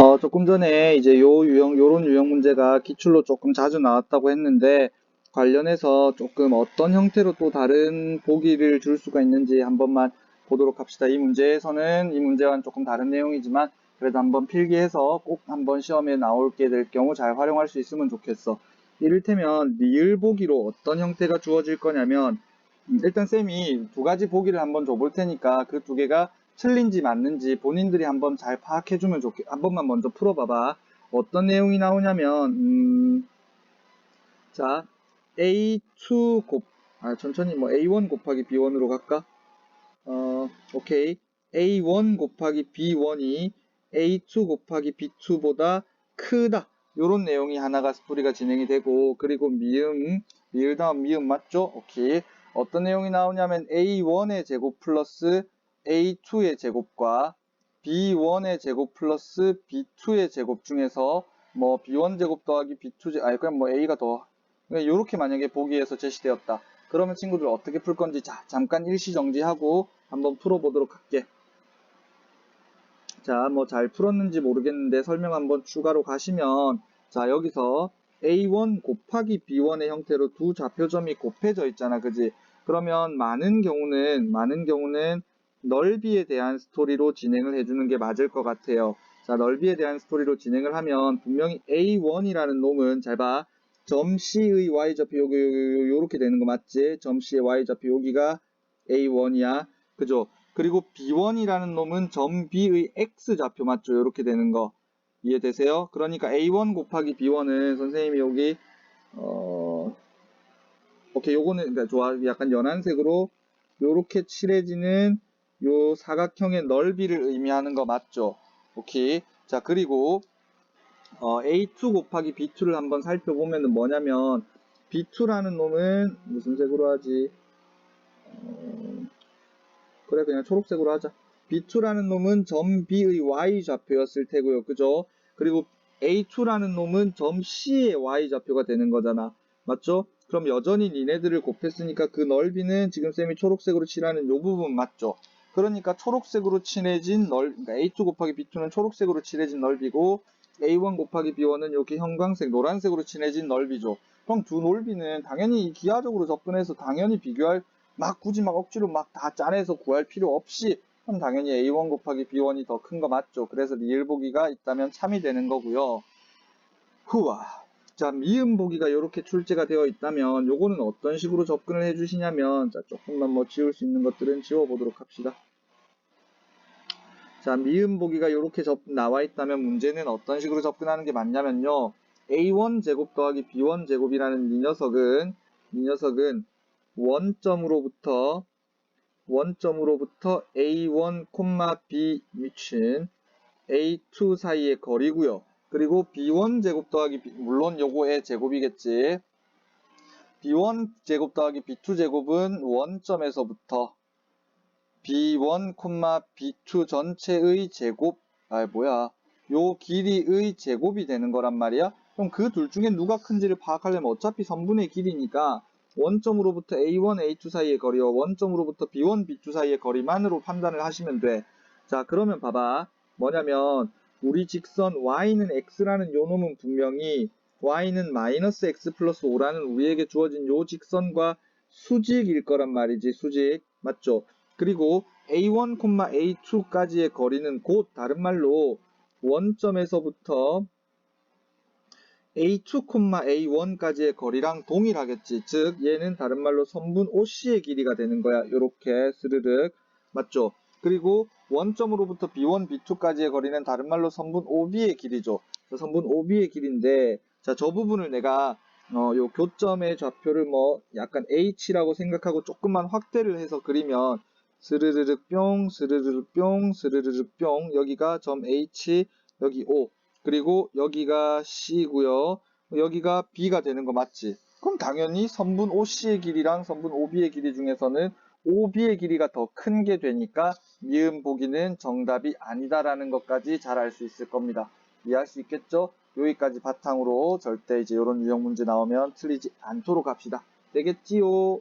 어, 조금 전에 이제 요 유형, 요런 유형 문제가 기출로 조금 자주 나왔다고 했는데, 관련해서 조금 어떤 형태로 또 다른 보기를 줄 수가 있는지 한 번만 보도록 합시다. 이 문제에서는 이 문제와는 조금 다른 내용이지만, 그래도 한번 필기해서 꼭 한번 시험에 나올게 될 경우 잘 활용할 수 있으면 좋겠어. 이를테면, 리을 보기로 어떤 형태가 주어질 거냐면, 음, 일단 쌤이 두 가지 보기를 한번 줘볼 테니까 그 두 개가 틀린지 맞는지 본인들이 한번 잘 파악해주면 좋겠, 한 번만 먼저 풀어봐봐. 어떤 내용이 나오냐면, 음, 자, A2 곱, 아, 천천히 뭐 A1 곱하기 B1으로 갈까? 어, 오케이. A1 곱하기 B1이 A2 곱하기 B2보다 크다. 요런 내용이 하나가 스토리가 진행이 되고, 그리고 미음, 미을 다음 미음 맞죠? 오케이. 어떤 내용이 나오냐면 A1의 제곱 플러스 A2의 제곱과 B1의 제곱 플러스 B2의 제곱 중에서 뭐 B1 제곱 더하기 B2 제곱, 아니 그냥 뭐 A가 더 이렇게 만약에 보기에서 제시되었다. 그러면 친구들 어떻게 풀 건지 자 잠깐 일시 정지하고 한번 풀어보도록 할게. 자, 뭐 잘 풀었는지 모르겠는데 설명 한번 추가로 가시면 자 여기서 A1 곱하기 B1의 형태로 두 좌표점이 곱해져 있잖아, 그지? 그러면 많은 경우는 많은 경우는 넓이에 대한 스토리로 진행을 해주는 게 맞을 것 같아요. 자, 넓이에 대한 스토리로 진행을 하면 분명히 A1이라는 놈은 잘 봐. 점 C의 Y좌표 여기, 요렇게 되는 거 맞지? 점 C의 Y좌표 여기가 A1이야. 그죠? 그리고 B1이라는 놈은 점 B의 X좌표 맞죠? 요렇게 되는 거. 이해되세요? 그러니까 A1 곱하기 B1은 선생님이 여기 어 오케이 요거는 그러니까 좋아 약간 연한색으로 요렇게 칠해지는 요 사각형의 넓이를 의미하는 거 맞죠? 오케이 자 그리고 어, A2 곱하기 B2를 한번 살펴보면 은 뭐냐면 B2라는 놈은 무슨 색으로 하지? 어, 그래 그냥 초록색으로 하자. B2라는 놈은 점 B의 Y 좌표였을 테고요. 그죠? 그리고 A2라는 놈은 점 C의 Y 좌표가 되는 거잖아. 맞죠? 그럼 여전히 니네들을 곱했으니까 그 넓이는 지금 쌤이 초록색으로 칠하는 요 부분 맞죠? 그러니까 초록색으로 칠해진 넓, 그러니까 A2 곱하기 B2는 초록색으로 칠해진 넓이고 A1 곱하기 B1은 이렇게 형광색, 노란색으로 칠해진 넓이죠. 그럼 두 넓이는 당연히 기하적으로 접근해서 당연히 비교할 막 굳이 막 억지로 막 다 짜내서 구할 필요 없이 그럼 당연히 A1 곱하기 B1이 더 큰 거 맞죠. 그래서 리을 보기가 있다면 참이 되는 거고요. 후와 자 미음 보기가 이렇게 출제가 되어 있다면 요거는 어떤 식으로 접근을 해 주시냐면 자 조금만 뭐 지울 수 있는 것들은 지워 보도록 합시다. 자 미음 보기가 이렇게 접, 나와 있다면 문제는 어떤 식으로 접근하는 게 맞냐면요. A1 제곱 더하기 B1 제곱이라는 이 녀석은 이 녀석은 원점으로부터 원점으로부터 A1, B 미친 A2 사이의 거리고요. 그리고 B1 제곱 더하기 B, 물론 요거의 제곱이겠지. B1 제곱 더하기 B2 제곱은 원점에서부터 B1, B2 전체의 제곱, 아 뭐야, 요 길이의 제곱이 되는 거란 말이야. 그럼 그 둘 중에 누가 큰지를 파악하려면 어차피 선분의 길이니까 원점으로부터 A1, A2 사이의 거리와 원점으로부터 B1, B2 사이의 거리만으로 판단을 하시면 돼. 자, 그러면 봐봐. 뭐냐면 우리 직선 y는 x라는 요 놈은 분명히 y는 마이너스 x 플러스 5라는 우리에게 주어진 요 직선과 수직일 거란 말이지. 수직. 맞죠? 그리고 A1, A2까지의 거리는 곧 다른 말로 원점에서부터 A2, A1까지의 거리랑 동일하겠지. 즉 얘는 다른 말로 선분 OC의 길이가 되는 거야. 요렇게 스르륵. 맞죠? 그리고 원점으로부터 B1, B2까지의 거리는 다른 말로 선분 OB의 길이죠. 선분 OB의 길인데 자, 저 부분을 내가 어, 요 교점의 좌표를 뭐 약간 H라고 생각하고 조금만 확대를 해서 그리면 스르르륵 뿅, 스르르륵 뿅, 스르르륵 뿅 여기가 점 H, 여기 O 그리고 여기가 C고요. 여기가 B가 되는 거 맞지? 그럼 당연히 선분 OC의 길이랑 선분 OB의 길이 중에서는 OB의 길이가 더 큰 게 되니까 미음 보기는 정답이 아니다라는 것까지 잘 알 수 있을 겁니다. 이해할 수 있겠죠? 여기까지 바탕으로 절대 이제 이런 유형 문제 나오면 틀리지 않도록 합시다. 되겠지요?